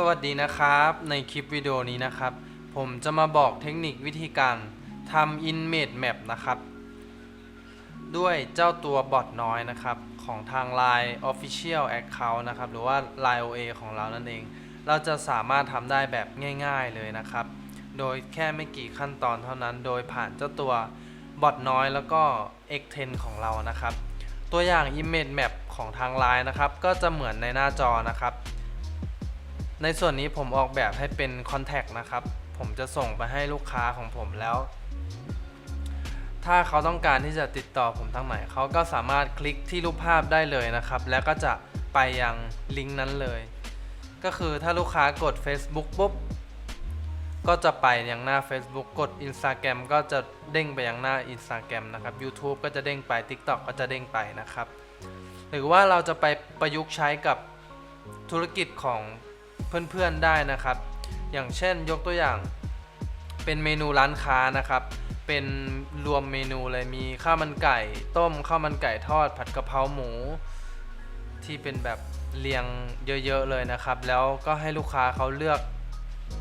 สวัสดีนะครับ ในคลิปวิดีโอนี้นะครับ ผมจะมาบอกเทคนิควิธีการทำ Image Map นะครับ ด้วยเจ้าตัวบอทน้อยนะครับ ของทาง Line Official Account นะครับ หรือว่า Line OA ของเรานั่นเอง เราจะสามารถทำได้แบบง่าย ๆเลยนะครับ โดยแค่ไม่กี่ขั้นตอนเท่านั้น โดยผ่านเจ้าตัวบอทน้อยแล้วก็ X10 ของเรานะครับ ตัวอย่าง Image Map ของทาง Line นะครับ ก็จะเหมือนในหน้าจอนะครับ ในส่วนนี้ผมออกแบบให้เป็น Contact นะครับ ผมจะส่งไปให้ลูกค้าของผมแล้ว ถ้าเขาต้องการที่จะติดต่อผมทางไหนเขาก็สามารถคลิกที่รูปภาพได้เลยนะครับ แล้วก็จะไปยังลิงก์นั้นเลย ก็คือถ้าลูกค้ากด Facebook ปุ๊บก็จะไปยังหน้า Facebook กด Instagram ก็จะเด้งไปยังหน้า Instagram นะครับ YouTube ก็จะเด้งไป TikTok ก็จะเด้งไปนะครับ หรือว่าเราจะไปประยุกต์ใช้กับธุรกิจของ เพื่อนๆได้นะครับ อย่างเช่นยกตัวอย่างเป็นเมนูร้านค้านะครับ เป็นรวมเมนูเลยมีข้าวมันไก่ ต้มข้าวมันไก่ทอดผัดกะเพราหมู ที่เป็นแบบเรียงเยอะๆเลยนะครับ แล้วก็ให้ลูกค้าเขาเลือก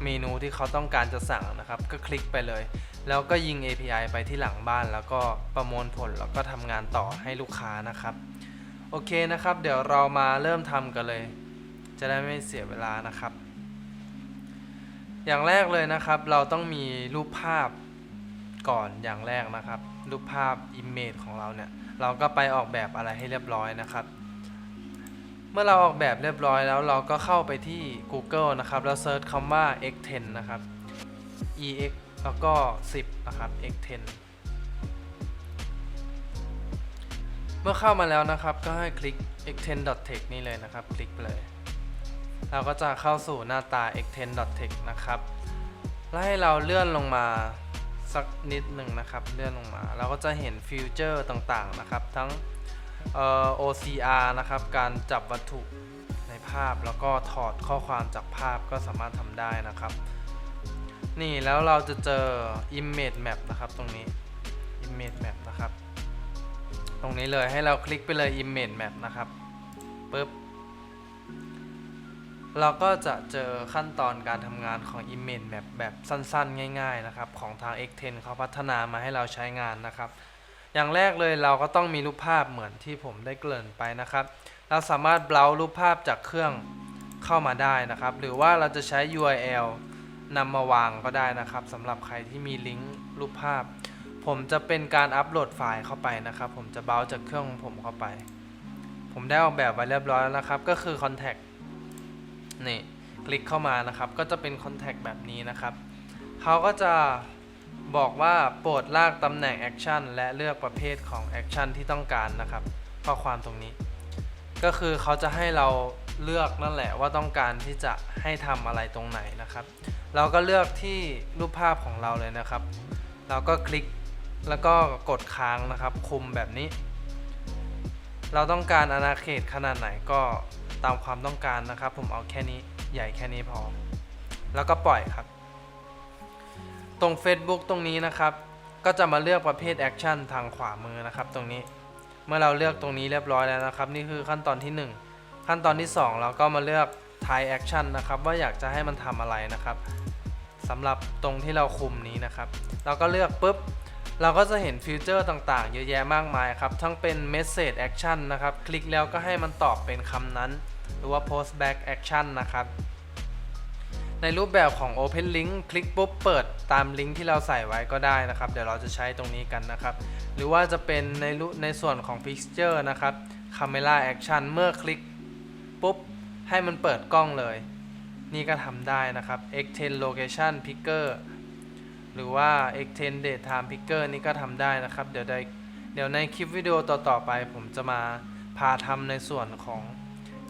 เมนูที่เขาต้องการจะสั่งนะครับ ก็คลิกไปเลย แล้วก็ยิง API ไปที่หลังบ้าน แล้วก็ประมวลผลแล้วก็ทำงานต่อให้ลูกค้านะครับ โอเคนะครับ เดี๋ยวเรามาเริ่มทำกันเลย จะได้ไม่เสียเวลานะครับ อย่างแรกเลยนะครับ เราต้องมีรูปภาพก่อนอย่างแรกนะครับ รูปภาพ Image ของเราเนี่ย เราก็ไปออกแบบอะไรให้เรียบร้อยนะครับ เมื่อเราออกแบบเรียบร้อยแล้วเราก็เข้าไปที่ Google นะครับ แล้วเซิร์ชคำว่า x10 นะครับ ex แล้วก็ 10 นะครับ x10 เมื่อเข้ามาแล้วนะครับ ก็ให้คลิก x10.tech นี่เลยนะครับ คลิกไปเลย เราก็จะเข้าสู่หน้าตา x10.tech นะครับ แล้วให้เราเลื่อนลงมาสักนิดหนึ่งนะครับ เลื่อนลงมา เราก็จะเห็นฟิวเจอร์ต่างๆนะครับ ทั้ง OCR นะครับ การจับวัตถุในภาพ แล้วก็ถอดข้อความจากภาพก็สามารถทำได้นะครับ นี่แล้วเราจะเจอ Image Map นะครับตรงนี้ Image Map นะครับ ตรงนี้เลยให้เราคลิกไปเลย Image Map นะครับปึ๊บ เราก็จะเจอขั้นตอนการทำงานของ Image Map แบบสั้นๆ ง่าย ๆ นะครับ ของทาง X10 เขาพัฒนามาให้เราใช้งานนะครับ อย่างแรกเลยเราก็ต้องมีรูปภาพเหมือนที่ผมได้เกริ่นไปนะครับ เราสามารถเบราว์รูปภาพจากเครื่องเข้ามาได้นะครับ หรือว่าเราจะใช้ URL นำมาวางก็ได้นะครับสำหรับใครที่มีลิงก์รูปภาพ ผมจะเป็นการอัปโหลดไฟล์เข้าไปนะครับ ผมจะเบราว์จากเครื่องของผมเข้าไป ผมได้ออกแบบไว้เรียบร้อยแล้วนะครับ ก็คือ Contact นี่คลิกเข้ามานะครับ ก็จะเป็น Contact แบบนี้นะครับ เขาก็จะบอกว่าโปรดลากตำแหน่ง Action และเลือกประเภทของ Action ที่ต้องการนะครับข้อความตรงนี้ ก็คือเขาจะให้เราเลือกนั่นแหละว่าต้องการที่จะให้ทำอะไรตรงไหนนะครับ เราก็เลือกที่รูปภาพของเราเลยนะครับ เราก็คลิกแล้วก็กดค้างนะครับ คุมแบบนี้ เราต้องการอาณาเขตขนาดไหนก็ ตามความต้องการนะครับ ผมเอาแค่นี้ใหญ่แค่นี้พอ แล้วก็ปล่อยครับ ตรง Facebook ตรงนี้นะครับ ก็จะมาเลือกประเภทแอคชั่นทางขวามือนะครับ ตรงนี้เมื่อเราเลือกตรงนี้เรียบร้อยแล้วนะครับ นี่คือขั้นตอนที่ 1 ขั้นตอนที่ 2 เราก็มาเลือก Type Action นะครับ ว่าอยากจะให้มันทำอะไรนะครับสำหรับตรงที่เราคุมนี้นะครับ เราก็เลือกปุ๊บ เราก็จะเห็นฟิวเจอร์ต่างๆ เยอะแยะมากมายครับ ทั้งเป็น Message Action นะครับ คลิกแล้วก็ให้มันตอบเป็นคำนั้น หรือว่า Post Back Action นะครับ ในรูปแบบของ Open Link คลิกปุ๊บเปิดตามลิงก์ที่เราใส่ไว้ก็ได้นะครับ เดี๋ยวเราจะใช้ตรงนี้กันนะครับ หรือว่าจะเป็นในในส่วนของ Picture นะครับ Camera Action เมื่อคลิกปุ๊บให้มันเปิดกล้องเลย นี่ก็ทำได้นะครับ X10 Location Picker หรือว่า X10 Daytime Picker นี่ก็ทำได้นะครับ เดี๋ยวในเดี๋ยวในคลิปวิดีโอต่อๆไป ผมจะมาพาทำในส่วนของ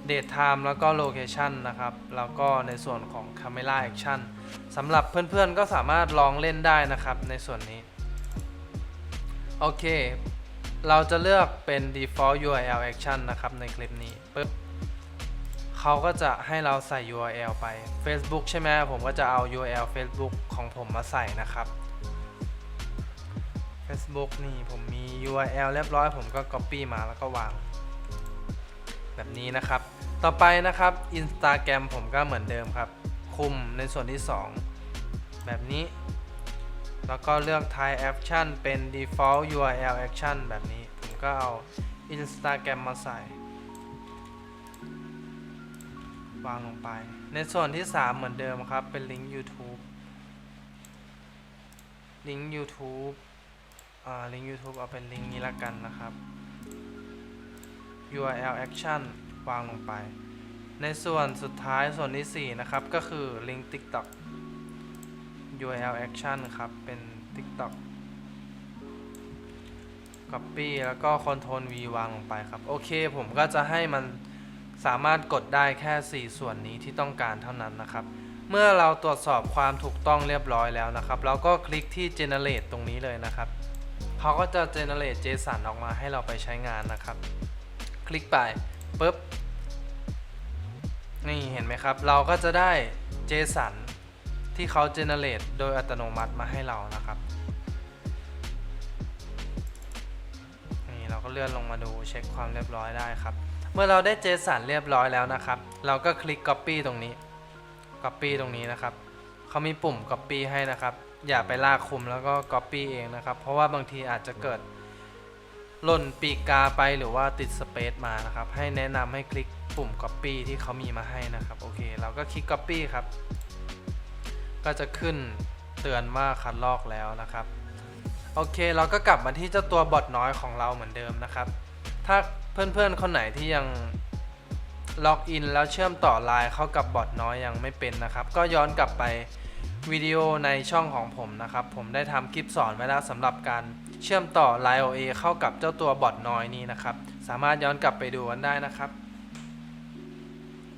Date Time แล้วก็ Location นะครับ แล้วก็ในส่วนของ Camera Action สำหรับเพื่อนๆก็สามารถลองเล่นได้นะครับในส่วนนี้ โอเค เราจะเลือกเป็น default URL action นะครับในคลิปนี้ปึ๊บ เขาก็จะให้เราใส่ URL ไป Facebook ใช่ไหมผมก็จะเอา URL Facebook ของผมมาใส่นะครับ Facebook นี่ผมมี URL เรียบร้อย ผมก็ Copy มาแล้วก็วาง แบบนี้นะครับ ต่อไปนะครับ Instagram ผมก็เหมือนเดิมครับ คุมในส่วนที่ 2 แบบนี้ แล้วก็เลือก Thai Action เป็น default URL action แบบนี้ ผมก็เอา Instagram มาใส่ วางลงไป ในส่วนที่ 3 เหมือนเดิมครับ เป็นลิงก์ YouTube ลิงก์ YouTube อ่า ลิงก์ YouTube เอาเป็นลิงก์นี้ละกันนะครับ URL action วางลงไป ในส่วนสุดท้ายส่วนที่ 4 นะครับ ก็คือลิงก์ TikTok URL action ครับ เป็น TikTok Copy แล้วก็ Ctrl V วางลงไปครับ โอเค ผมก็จะให้มัน สามารถกดได้แค่ 4 ส่วนนี้ที่ต้องการเท่านั้นนะครับ เมื่อเราตรวจสอบความถูกต้องเรียบร้อยแล้วนะครับ เราก็คลิกที่ generate ตรงนี้เลยนะครับเขาก็จะ generate JSON ออกมาให้เราไปใช้งานนะครับ คลิกไปปุ๊บนี่เห็นไหมครับ เราก็จะได้ JSON ที่เขา generate โดยอัตโนมัติมาให้เรานะครับนี่เราก็เลื่อนลงมาดูเช็คความเรียบร้อยได้ครับ เมื่อเราได้ JSON เรียบร้อยแล้วนะครับ เราก็คลิก copy ตรงนี้ copy ตรงนี้นะครับเขามีปุ่ม copy ให้นะครับ อย่าไปลากคุมแล้วก็ copy เองนะครับ เพราะว่าบางทีอาจจะเกิดหล่นปีกกาไปหรือว่าติดสเปซมานะครับ ให้แนะนำให้คลิกปุ่ม Copy ที่เขามีมาให้นะครับ โอเค เราก็คลิก Copy ครับ ก็จะขึ้นเตือนว่าคัดลอกแล้วนะครับ โอเค เราก็กลับมาที่เจ้าตัวบอทน้อยของเราเหมือนเดิมนะครับ ถ้า เพื่อนๆ คนไหนที่ยังล็อกอินแล้วเชื่อมต่อไลน์เข้ากับบอทน้อยยังไม่เป็นนะครับ ก็ย้อนกลับไปวิดีโอในช่องของผมนะครับ ผมได้ทำคลิปสอนไว้แล้วสำหรับการเชื่อมต่อ Line OA เข้ากับเจ้าตัวบอทน้อยนี้นะครับ สามารถย้อนกลับไปดูกันได้นะครับ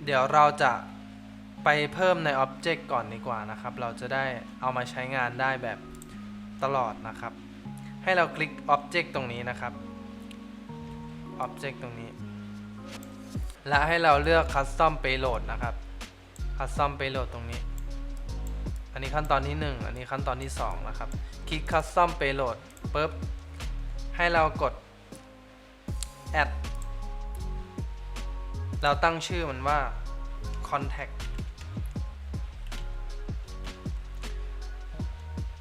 เดี๋ยวเราจะไปเพิ่มใน Object ก่อนดีกว่านะครับ เราจะได้เอามาใช้งานได้แบบตลอดนะครับ ให้เราคลิก Object ตรงนี้นะครับ Object ตรงนี้ และให้เราเลือก Custom Payload นะครับ Custom Payload ตรงนี้ อันนี้ขั้นตอนที่ 1 อันนี้ขั้นตอนที่ 2 นะครับ คลิก Custom Payload ปุ๊บ ให้เรากด add เราตั้งชื่อมันว่า contact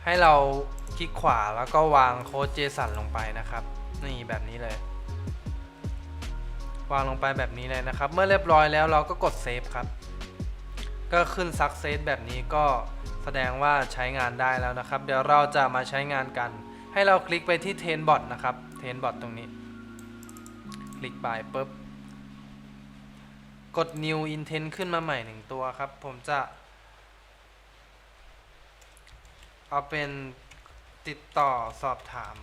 ให้เราคลิกขวาแล้วก็วางโค้ด JSON ลงไปนะครับ นี่แบบนี้เลย วางลงไปแบบนี้เลยนะครับ เมื่อเรียบร้อยแล้วเราก็กดเซฟครับ ก็ขึ้น success แบบนี้ก็แสดงว่าใช้งานได้แล้วนะครับ เดี๋ยวเราจะมาใช้งานกัน ให้เราคลิกไปที่ train bot นะครับ train bot ตรงนี้ คลิกไปปุ๊บ กด new intent ขึ้นมาใหม่หนึ่งตัวครับ ผมจะ เอาเป็นติดต่อสอบถาม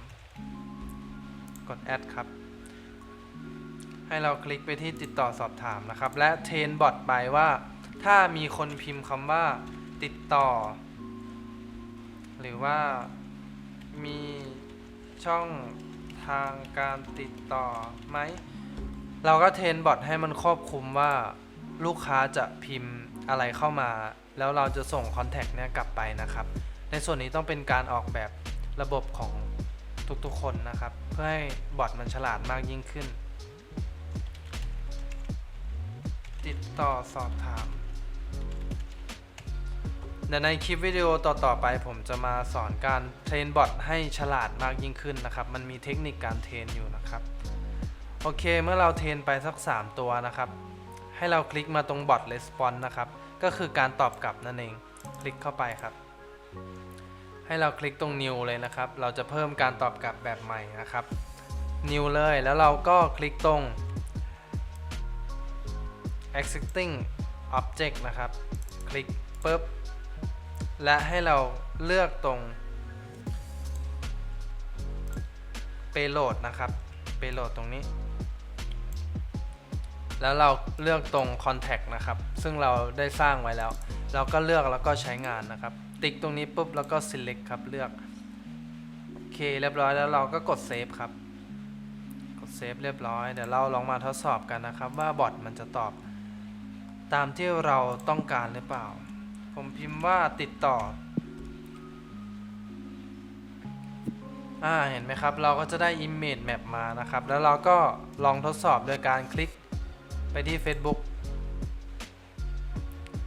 กด add ครับ ให้เราคลิกไปที่ติดต่อสอบถามนะครับ และเทรนบอทไปว่า ถ้ามีคนพิมพ์คำว่า ติดต่อ หรือว่ามีช่องทางการติดต่อไหม เราก็เทรนบอทให้มันครอบคลุมว่าลูกค้าจะพิมพ์อะไรเข้ามา แล้วเราจะส่งคอนแทคเนี่ยกลับไปนะครับ ในส่วนนี้ต้องเป็นการออกแบบระบบของทุกๆคนนะครับ เพื่อให้บอทมันฉลาดมากยิ่งขึ้น ติดต่อสอบถามเดี๋ยวในคลิปวิดีโอต่อๆไป ผมจะมาสอนการเทรนบอทให้ฉลาดมากยิ่งขึ้นนะครับ มันมีเทคนิคการเทรนอยู่นะครับ โอเค เมื่อเราเทรนไปสัก 3 ตัวนะครับ ให้เราคลิกมาตรงบอท response นะครับ ก็คือการตอบกลับนั่นเอง คลิกเข้าไปครับ ให้เราคลิกตรง new เลยนะครับ เราจะเพิ่มการตอบกลับแบบใหม่นะครับ new เลย แล้วเราก็คลิกตรง existing object นะครับ คลิกปุ๊บ และให้เราเลือกตรง payload นะครับ payload ตรงนี้ แล้วเราเลือกตรง contact นะครับ ซึ่งเราได้สร้างไว้แล้ว เราก็เลือกแล้วก็ใช้งานนะครับ ติ๊กตรงนี้ปุ๊บ แล้วก็ select ครับ เลือก โอเค เรียบร้อยแล้วเราก็กด save ครับ กด save เรียบร้อย เดี๋ยวเราลองมาทดสอบกันนะครับ ว่าบอทมันจะตอบ ตามที่เราต้องการหรือเปล่า ผมพิมพ์ว่าติดต่อ อ่า เห็นไหมครับ เราก็จะได้ image map มานะครับ แล้วเราก็ลองทดสอบโดยการคลิกไปที่ Facebook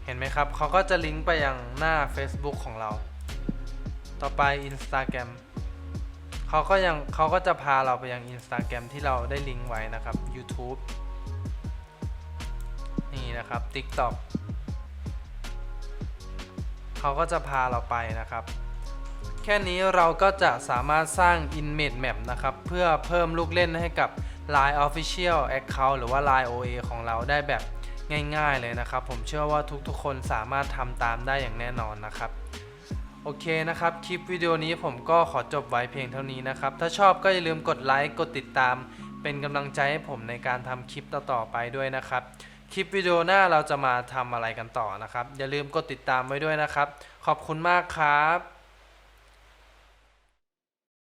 เห็นไหมครับ เขาก็จะลิงก์ไปยังหน้า Facebook ของเรา ต่อไป Instagram เขาก็ยังเขาก็จะพาเราไปยัง Instagram ที่เราได้ลิงก์ไว้นะครับ YouTube นะครับ TikTok เขาก็จะพาเราไปนะครับ แค่นี้เราก็จะสามารถสร้าง Image Map นะครับ เพื่อเพิ่มลูกเล่นให้กับ Line Official Account หรือว่า Line OA ของเราได้แบบง่ายๆเลยนะครับ ผมเชื่อว่าทุกๆ คนสามารถทำตามได้อย่างแน่นอนนะครับโอเคนะครับ คลิปวิดีโอนี้ผมก็ขอจบไว้เพียงเท่านี้นะครับ ถ้าชอบก็อย่าลืมกดไลค์ กดติดตาม เป็นกำลังใจให้ผมในการทำคลิปต่อๆไปด้วยนะครับ คลิปวิดีโอหน้าเราจะมาทำอะไรกันต่อนะครับ อย่าลืมกดติดตามไว้ด้วยนะครับ ขอบคุณมากครับ